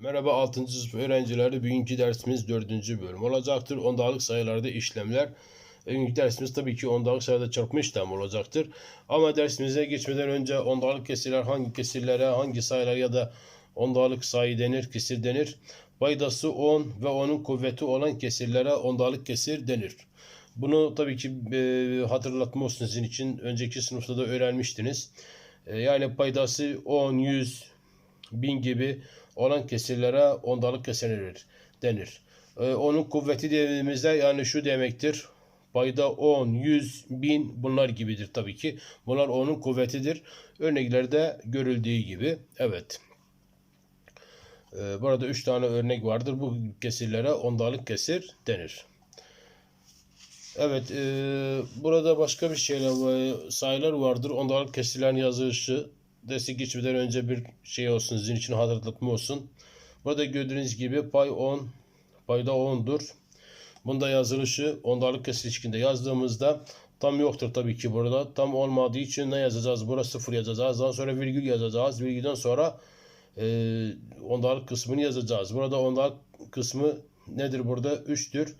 Merhaba 6. sınıf öğrencileri. Bugünkü dersimiz 4. bölüm olacaktır. Ondalık sayılarda işlemler. Bugünkü dersimiz tabii ki ondalık sayıda çarpma işlemi olacaktır. Ama dersimize geçmeden önce ondalık kesirler hangi kesirlere, hangi sayılar ya da ondalık sayı denir, kesir denir. Paydası 10 ve onun kuvveti olan kesirlere ondalık kesir denir. Bunu tabii ki e, hatırlatma olsun sizin için. Önceki sınıfta da öğrenmiştiniz. E, yani paydası 10, 100, 1000 gibi olan kesirlere ondalık kesir denir. E, onun kuvveti dediğimizde yani şu demektir. Payda 10, 100, 1000 bunlar gibidir tabii ki. Bunlar onun kuvvetidir. Örneklerde görüldüğü gibi. Evet. E, burada 3 tane örnek vardır. Bu kesirlere ondalık kesir denir. Evet, e, burada başka bir şeyler var, sayılar vardır. Ondalık kesirlerin yazılışı dersi geçmeden önce bir şey olsun, sizin için hatırlatma olsun. Burada gördüğünüz gibi pay 10, payda 10'dur. Bunda yazılışı ondalık kesir şeklinde yazdığımızda tam yoktur tabii ki burada. Tam olmadığı için ne yazacağız? Burada 0 yazacağız. Daha sonra virgül yazacağız. Virgülden sonra e, ondalık kısmını yazacağız. Burada ondalık kısmı nedir burada? 3'tür.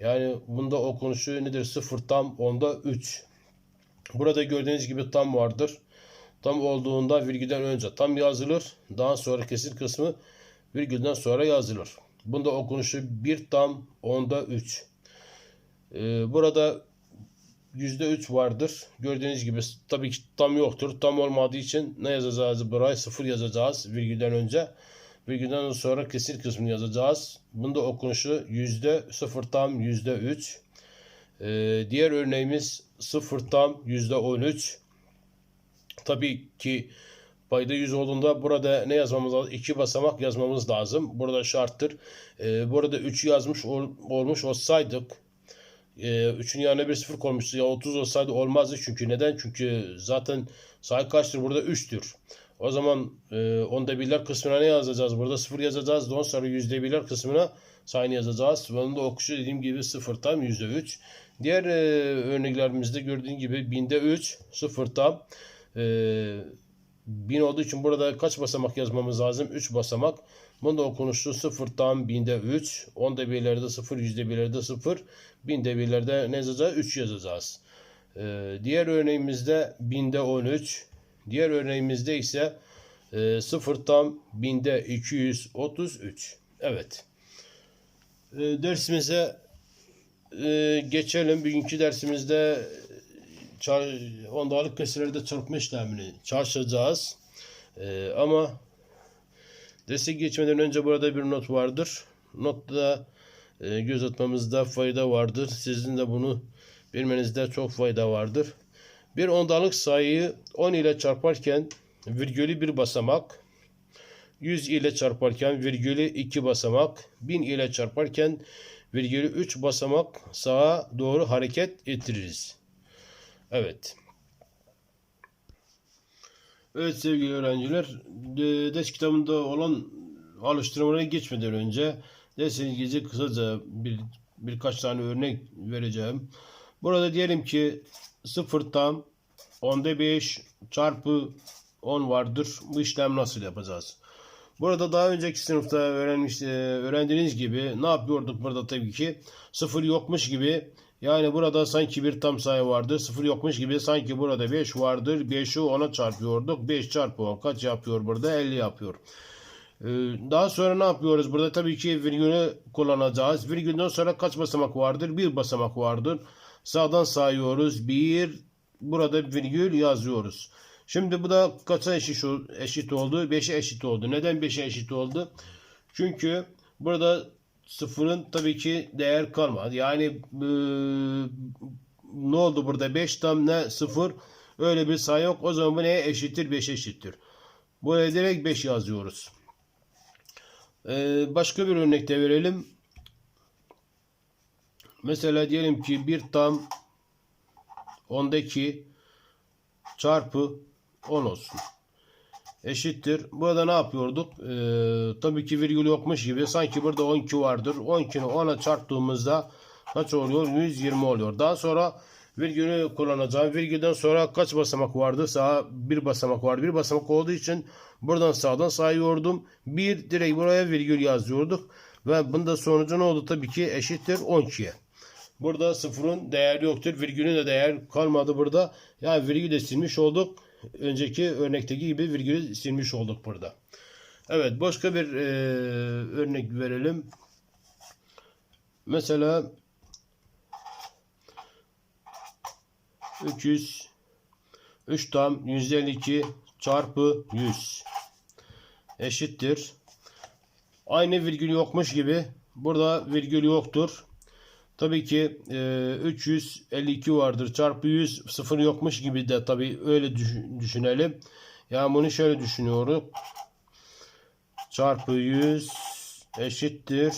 Yani bunda okunuşu nedir? 0 tam onda 3. Burada gördüğünüz gibi tam vardır. Tam olduğunda virgülden önce tam yazılır. Daha sonra kesir kısmı virgülden sonra yazılır. Bunda okunuşu 1 tam onda 3. Ee, burada %3 vardır. Gördüğünüz gibi tabii ki tam yoktur. Tam olmadığı için ne yazacağız buraya? 0 yazacağız virgülden önce. Virgülden sonra kesir kısmını yazacağız. Bunda okunuşu yüzde 0 tam yüzde 3. Ee, diğer örneğimiz 0 tam yüzde 13. Tabii ki payda 100 olduğunda burada ne yazmamız lazım? 2 basamak yazmamız lazım. Burada şarttır. Ee, burada 3 yazmış ol, olmuş olsaydık 3'ün yanına bir sıfır koymuştu. Ya 30 olsaydı olmazdı çünkü. Neden? Çünkü zaten sayı kaçtır? Burada 3'tür. O zaman e, onda birler kısmına ne yazacağız? Burada 0 yazacağız. Ondan sonra yüzde birler kısmına sayını yazacağız. Bunun da okuşu dediğim gibi 0 tam yüzde 3. Diğer e, örneklerimizde gördüğün gibi binde 3 0 tam e, 1000 olduğu için burada kaç basamak yazmamız lazım? 3 basamak. Bunda okunuşu 0 tam binde 3. Onda birlerde 0, yüzde birlerde 0. Binde birlerde ne yazacağız? 3 yazacağız. E, diğer örneğimizde binde 13. Diğer örneğimizde ise e, 0 tam binde 233. Evet. E, dersimize e, geçelim. Bugünkü dersimizde çar, ondalık kesirlerde çarpma işlemini çalışacağız. E, ama derse geçmeden önce burada bir not vardır. Notta e, göz atmamızda fayda vardır. Sizin de bunu bilmenizde çok fayda vardır. Bir ondalık sayıyı 10 ile çarparken virgülü bir basamak, 100 ile çarparken virgülü 2 basamak, 1000 ile çarparken virgülü 3 basamak sağa doğru hareket ettiririz. Evet. Evet sevgili öğrenciler, de- ders kitabında olan alıştırmalara geçmeden önce dersin ilgili kısaca bir, birkaç tane örnek vereceğim. Burada diyelim ki 0 tam onda 5 çarpı 10 vardır. Bu işlem nasıl yapacağız? Burada daha önceki sınıfta öğrenmiş, e, öğrendiğiniz gibi ne yapıyorduk burada tabii ki? Sıfır yokmuş gibi yani burada sanki bir tam sayı vardır. Sıfır yokmuş gibi sanki burada 5 vardır. 5'i 10'a çarpıyorduk. 5 çarpı 10 kaç yapıyor burada? 50 yapıyor. Ee, Daha sonra ne yapıyoruz? Burada tabii ki virgülü kullanacağız. Virgülden sonra kaç basamak vardır? Bir basamak vardır. Sağdan sayıyoruz. Bir, burada virgül yazıyoruz. Şimdi bu da kaça eşit, eşit oldu? 5'e eşit oldu. Neden 5'e eşit oldu? Çünkü burada sıfırın tabii ki değer kalmadı. Yani e, ne oldu burada? 5 tam ne? 0. Öyle bir sayı yok. O zaman bu neye eşittir? 5 eşittir. Buraya direkt 5 yazıyoruz. Ee, başka bir örnekte verelim. Mesela diyelim ki bir tam ondaki çarpı 10 olsun. Eşittir. Burada ne yapıyorduk? Ee, tabii ki virgül yokmuş gibi. Sanki burada 12 vardır. 12'ni 10'a çarptığımızda kaç oluyor? 120 oluyor. Daha sonra virgülü kullanacağım. Virgülden sonra kaç basamak vardı? Sağa bir basamak vardı. Bir basamak olduğu için buradan sağdan sayıyordum. Bir direkt buraya virgül yazıyorduk. Ve bunda sonucu ne oldu? Tabii ki eşittir 12'ye. Burada sıfırın değeri yoktur. Virgülün de değer kalmadı burada. Yani virgül de silmiş olduk. Önceki örnekteki gibi virgülü silmiş olduk burada. Evet başka bir e, örnek verelim. Mesela 300 3 tam 152 çarpı 100 eşittir. Aynı virgül yokmuş gibi burada virgül yoktur. Tabii ki e, 352 vardır çarpı 100 sıfır yokmuş gibi de tabii öyle düş- düşünelim. Yani bunu şöyle düşünüyorum. Çarpı 100 eşittir.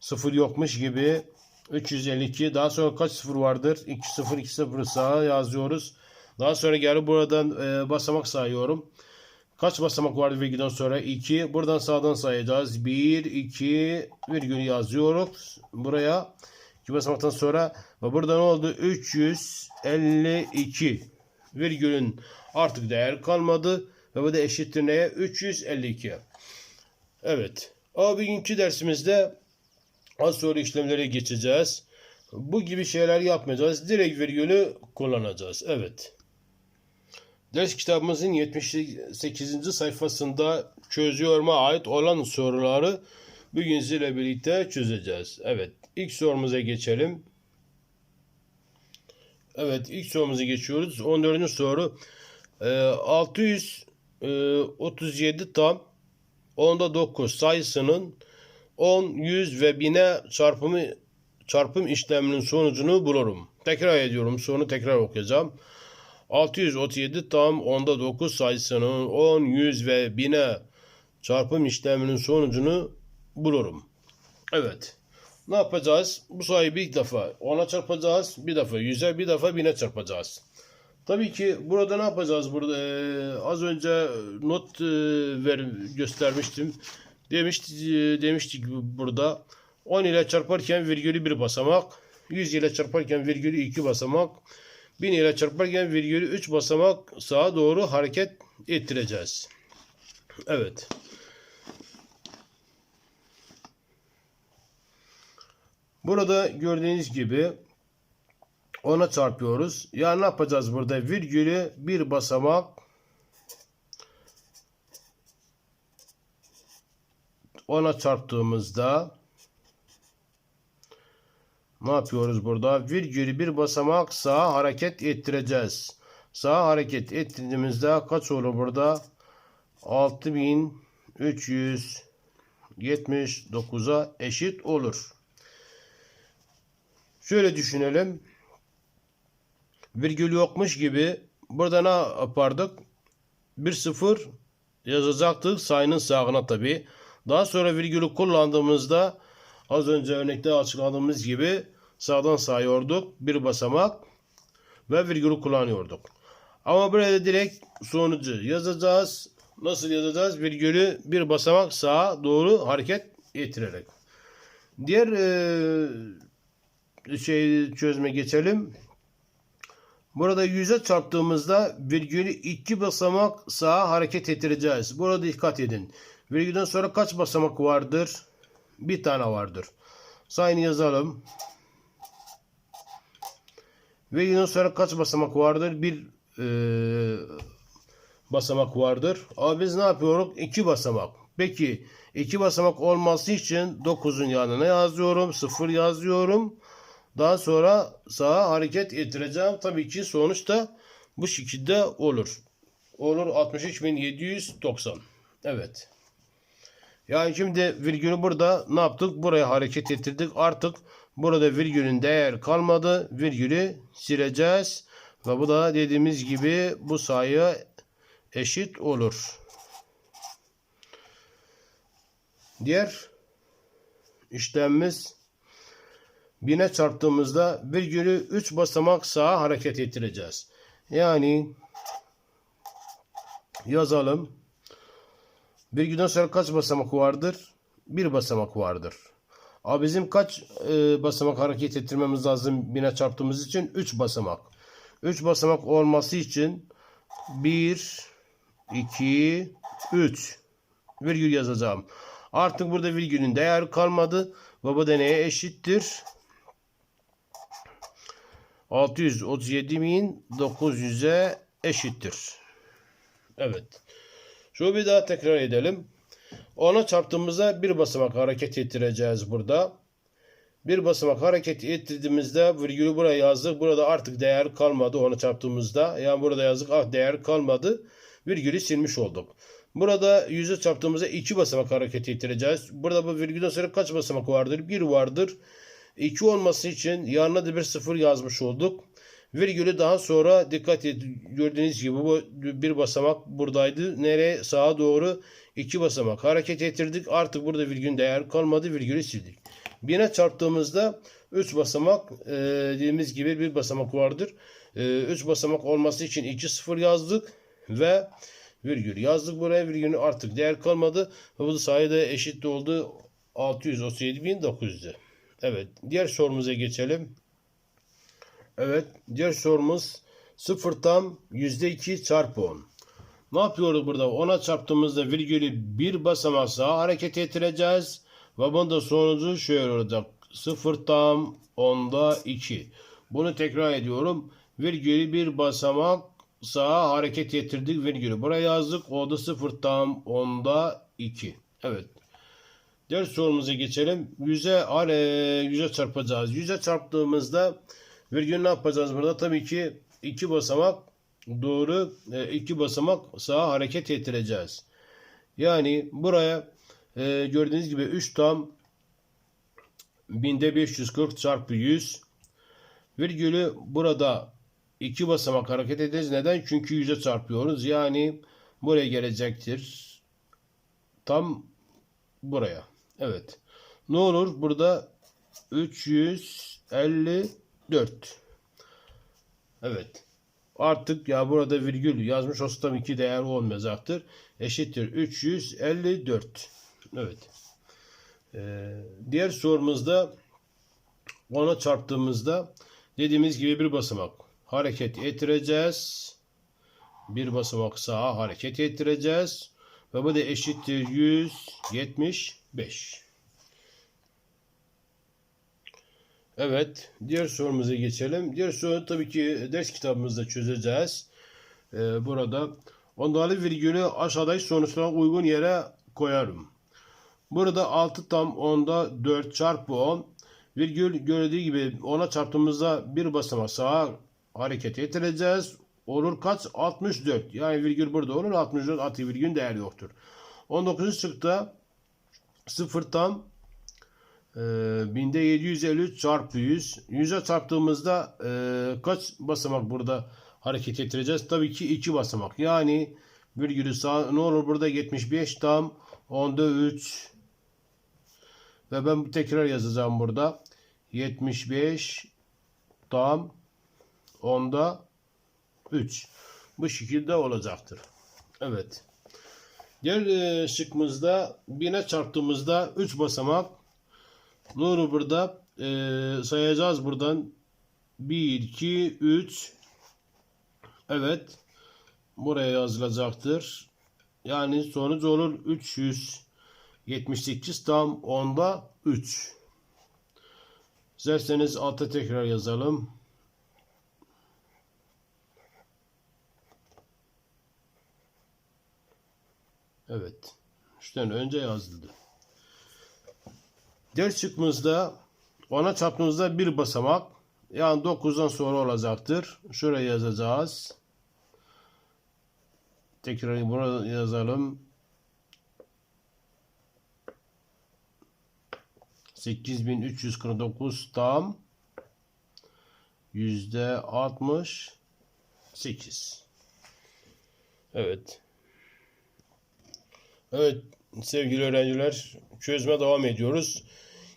Sıfır yokmuş gibi 352 daha sonra kaç sıfır vardır? 2 sıfır 2 sıfır sağa yazıyoruz. Daha sonra geri buradan e, basamak sayıyorum. Kaç basamak vardı virgülden sonra? 2. Buradan sağdan sayacağız. 1, 2 virgül yazıyoruz. Buraya 2 basamaktan sonra ve burada ne oldu? 352 virgülün artık değer kalmadı. Ve bu da eşittir neye? 352. Evet. O bugünkü dersimizde az sonra işlemlere geçeceğiz. Bu gibi şeyler yapmayacağız. Direkt virgülü kullanacağız. Evet. Ders kitabımızın 78. sayfasında çözüyorma ait olan soruları bugün sizinle birlikte çözeceğiz. Evet, ilk sorumuza geçelim. Evet, ilk sorumuza geçiyoruz. 14. soru. Ee, 637 tam onda 9 sayısının 10, 100 ve 1000'e çarpımı çarpım işleminin sonucunu bulurum. Tekrar ediyorum. Sorunu tekrar okuyacağım. 637 tam onda 9 sayısının 10, 100 ve 1000'e çarpım işleminin sonucunu bulurum. Evet. Ne yapacağız? Bu sayıyı bir defa 10'a çarpacağız. Bir defa 100'e bir defa 1000'e çarpacağız. Tabii ki burada ne yapacağız? Burada eee, az önce not eee, ver, göstermiştim. Demişti, eee, demiştik burada 10 ile çarparken virgülü bir basamak, 100 ile çarparken virgülü iki basamak, 1000 ile çarparken virgülü 3 basamak sağa doğru hareket ettireceğiz. Evet. Burada gördüğünüz gibi ona çarpıyoruz. Yani ne yapacağız burada? Virgülü bir basamak ona çarptığımızda ne yapıyoruz burada? Virgülü bir basamak sağa hareket ettireceğiz. Sağa hareket ettirdiğimizde kaç olur burada? 6379'a eşit olur. Şöyle düşünelim. Virgül yokmuş gibi burada ne yapardık? Bir sıfır yazacaktık sayının sağına tabi. Daha sonra virgülü kullandığımızda az önce örnekte açıkladığımız gibi sağdan sayıyorduk bir basamak ve virgülü kullanıyorduk. Ama burada direkt sonucu yazacağız. Nasıl yazacağız? Virgülü bir basamak sağa doğru hareket ettirerek. Diğer e, şey çözme geçelim. Burada 100'e çarptığımızda virgülü iki basamak sağa hareket ettireceğiz. Burada dikkat edin. Virgülden sonra kaç basamak vardır? Bir tane vardır. Sayını yazalım. Virgülden sonra kaç basamak vardır? Bir e, basamak vardır. Ama biz ne yapıyoruz? İki basamak. Peki iki basamak olması için 9'un yanına yazıyorum. 0 yazıyorum. Daha sonra sağa hareket ettireceğim. Tabii ki sonuçta bu şekilde olur. Olur 63.790. Evet. Yani şimdi virgülü burada ne yaptık? Buraya hareket ettirdik. Artık burada virgülün değer kalmadı. Virgülü sileceğiz. Ve bu da dediğimiz gibi bu sayı eşit olur. Diğer işlemimiz bine çarptığımızda virgülü 3 basamak sağa hareket ettireceğiz. Yani yazalım. Virgülden sonra kaç basamak vardır? Bir basamak vardır. Abi bizim kaç e, basamak hareket ettirmemiz lazım bine çarptığımız için? 3 basamak. 3 basamak olması için 1, 2, 3 virgül yazacağım. Artık burada virgülün değeri kalmadı. Ve bu da neye eşittir? 637.900'e eşittir. Evet. Şunu bir daha tekrar edelim. Ona çarptığımızda bir basamak hareket ettireceğiz burada. Bir basamak hareket ettirdiğimizde virgülü buraya yazdık. Burada artık değer kalmadı ona çarptığımızda. Yani burada yazdık ah değer kalmadı. Virgülü silmiş olduk. Burada yüze çarptığımızda iki basamak hareket ettireceğiz. Burada bu virgülden sonra kaç basamak vardır? Bir vardır. 2 olması için yanına da bir sıfır yazmış olduk. Virgülü daha sonra dikkat et gördüğünüz gibi bu bir basamak buradaydı. Nereye? Sağa doğru iki basamak hareket ettirdik. Artık burada virgülün değer kalmadı. Virgülü sildik. Bine çarptığımızda 3 basamak e, dediğimiz gibi bir basamak vardır. 3 e, basamak olması için 2 sıfır yazdık ve virgül yazdık buraya. Virgülün artık değer kalmadı. Bu sayede eşit oldu 637.900'e. Evet. Diğer sorumuza geçelim. Evet. Diğer sorumuz 0 tam %2 çarpı 10. Ne yapıyoruz burada? 10'a çarptığımızda virgülü bir basamak sağa hareket ettireceğiz. Ve bunda sonucu şöyle olacak. 0 tam 10'da 2. Bunu tekrar ediyorum. Virgülü bir basamak sağa hareket ettirdik. Virgülü buraya yazdık. O da 0 tam 10'da 2. Evet. Diğer sorumuza geçelim. Yüze ale yüze çarpacağız. Yüze çarptığımızda virgül ne yapacağız burada? Tabii ki iki basamak doğru e, iki basamak sağa hareket ettireceğiz. Yani buraya e, gördüğünüz gibi 3 tam binde 540 çarpı 100 virgülü burada iki basamak hareket edeceğiz. Neden? Çünkü yüze çarpıyoruz. Yani buraya gelecektir. Tam buraya. Evet. Ne olur? Burada 354. Evet. Artık ya burada virgül yazmış olsa tabii ki değer olmayacaktır. Eşittir 354. Evet. Ee, diğer sorumuzda ona çarptığımızda dediğimiz gibi bir basamak hareket ettireceğiz. Bir basamak sağa hareket ettireceğiz. Ve bu da eşittir 175. Evet. Diğer sorumuza geçelim. Diğer soru tabii ki ders kitabımızda çözeceğiz. Ee, burada ondalı virgülü aşağıdaki sonuçlara uygun yere koyarım. Burada 6 tam 10'da 4 çarpı 10 virgül gördüğü gibi ona çarptığımızda bir basamak sağa hareket ettireceğiz. Olur kaç? 64. Yani virgül burada olur. 64 atı virgül değer yoktur. 19. şıkta 0 tam e, binde 753 çarpı 100. 100'e çarptığımızda e, kaç basamak burada hareket ettireceğiz? Tabii ki 2 basamak. Yani virgülü sağ ne olur burada 75 tam onda 3 ve ben tekrar yazacağım burada. 75 tam onda 3. Bu şekilde olacaktır. Evet. Diğer e, şıkkımızda bine çarptığımızda 3 basamak Nuru burada e, sayacağız buradan 1, 2, 3 Evet. Buraya yazılacaktır. Yani sonuç olur 378 tam onda 3. İsterseniz alta tekrar yazalım. Evet. Üçten önce yazıldı. Ders çıkmızda ona çarptığımızda bir basamak yani 9'dan sonra olacaktır. Şuraya yazacağız. Tekrar bunu yazalım. 8349 tam yüzde 68. Evet. Evet sevgili öğrenciler çözme devam ediyoruz.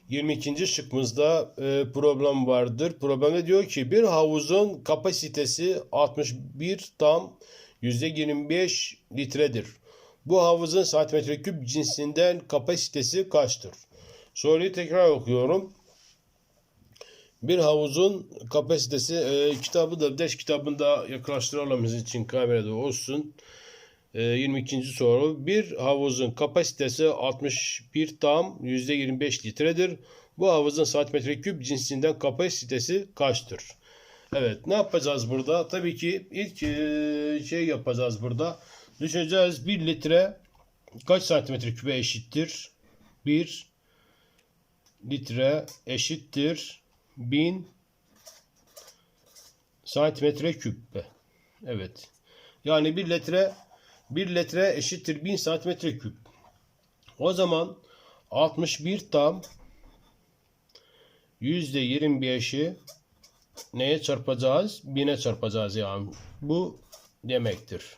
22. şıkkımızda e, problem vardır. Problemde diyor ki bir havuzun kapasitesi 61 tam %25 litredir. Bu havuzun santimetre küp cinsinden kapasitesi kaçtır? Soruyu tekrar okuyorum. Bir havuzun kapasitesi e, kitabı da ders kitabında yaklaştıralım için kamerada olsun. E, 22. soru. Bir havuzun kapasitesi 61 tam %25 litredir. Bu havuzun santimetre küp cinsinden kapasitesi kaçtır? Evet ne yapacağız burada? Tabii ki ilk e, şey yapacağız burada. Düşüneceğiz 1 litre kaç santimetre küpe eşittir? 1 litre eşittir 1000 santimetre küp. Evet. Yani 1 litre 1 litre eşittir 1000 santimetre küp. O zaman 61 tam %25'i neye çarpacağız? 1000'e çarpacağız yani. Bu demektir.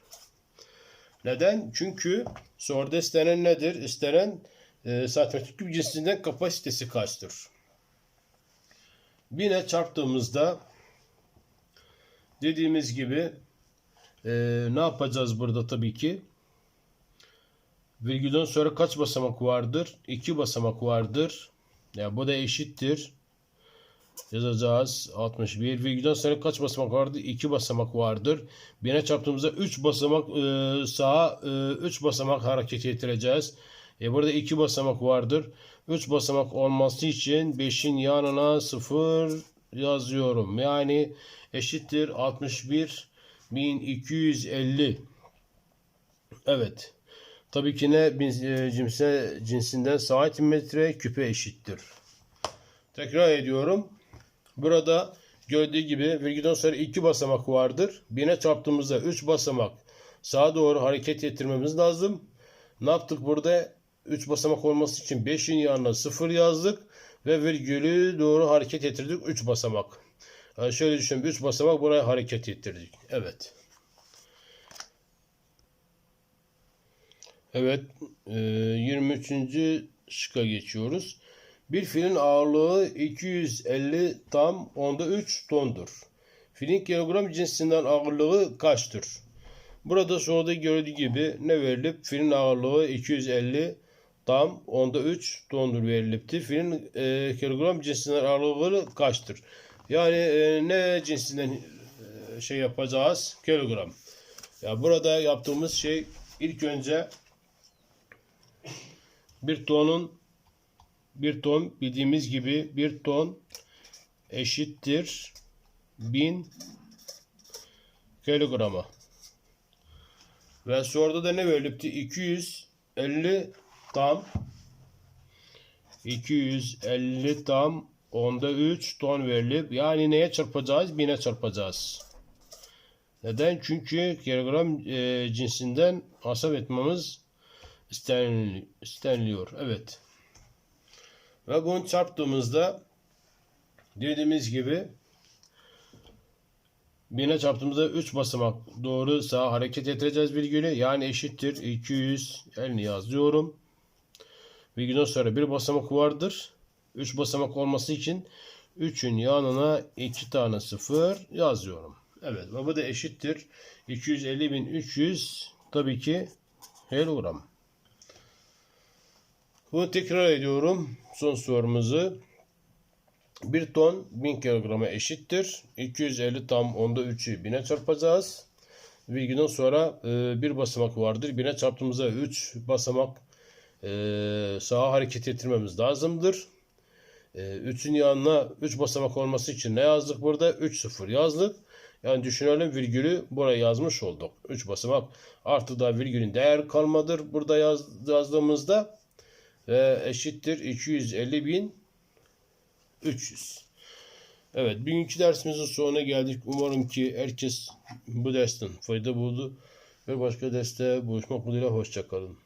Neden? Çünkü soruda istenen nedir? İstenen e, santimetre küp cinsinden kapasitesi kaçtır? 1000'e çarptığımızda dediğimiz gibi e, ne yapacağız burada tabii ki? Virgülden sonra kaç basamak vardır? 2 basamak vardır. Yani bu da eşittir. Yazacağız 61. Virgülden sonra kaç basamak vardır? 2 basamak vardır. 1000'e çarptığımızda 3 basamak e, sağa 3 basamak hareket ettireceğiz. E burada 2 basamak vardır. 3 basamak olması için 5'in yanına 0 yazıyorum. Yani eşittir 61 1250. Evet. Tabii ki ne bin- cinse, cinsinden santimetre küpe eşittir. Tekrar ediyorum. Burada gördüğü gibi virgülden sonra 2 basamak vardır. 1000'e çarptığımızda 3 basamak sağa doğru hareket ettirmemiz lazım. Ne yaptık burada? 3 basamak olması için 5'in yanına 0 yazdık ve virgülü doğru hareket ettirdik 3 basamak. Yani şöyle düşünün 3 basamak buraya hareket ettirdik. Evet. Evet. e, 23. şıka geçiyoruz. Bir filin ağırlığı 250 tam onda 3 tondur. Filin kilogram cinsinden ağırlığı kaçtır? Burada soruda gördüğü gibi ne verilip filin ağırlığı 250 tam onda 3 tondur verilipti. Filin e, kilogram cinsinden ağırlığı kaçtır? Yani e, ne cinsinden e, şey yapacağız? Kilogram. Ya burada yaptığımız şey ilk önce bir tonun bir ton bildiğimiz gibi bir ton eşittir 1000 kilograma. Ve soruda da ne verilipti? 250 tam 250 tam onda 3 ton verilip yani neye çarpacağız? 1000'e çarpacağız. Neden? Çünkü kilogram e, cinsinden hasap etmemiz istenil- isteniliyor. Evet. Ve bunu çarptığımızda dediğimiz gibi Bine çarptığımızda 3 basamak doğru sağa hareket ettireceğiz virgülü. Yani eşittir 250 yazıyorum. Virgülden sonra bir basamak vardır. 3 basamak olması için 3'ün yanına 2 tane 0 yazıyorum. Evet ve bu da eşittir. 250.300 tabii ki kilogram. Bunu tekrar ediyorum. Son sorumuzu. 1 ton 1000 kilograma eşittir. 250 tam onda 3'ü 1000'e çarpacağız. Virgülden sonra e, bir basamak vardır. 1000'e çarptığımızda 3 basamak e, sağa hareket ettirmemiz lazımdır. E, 3'ün yanına 3 basamak olması için ne yazdık burada? 3 sıfır yazdık. Yani düşünelim virgülü buraya yazmış olduk. 3 basamak artı da virgülün değer kalmadır. Burada yaz, yazdığımızda ve eşittir 250.300. Evet, bugünkü dersimizin sonuna geldik. Umarım ki herkes bu dersten fayda buldu ve başka derste buluşmak dileğiyle hoşçakalın.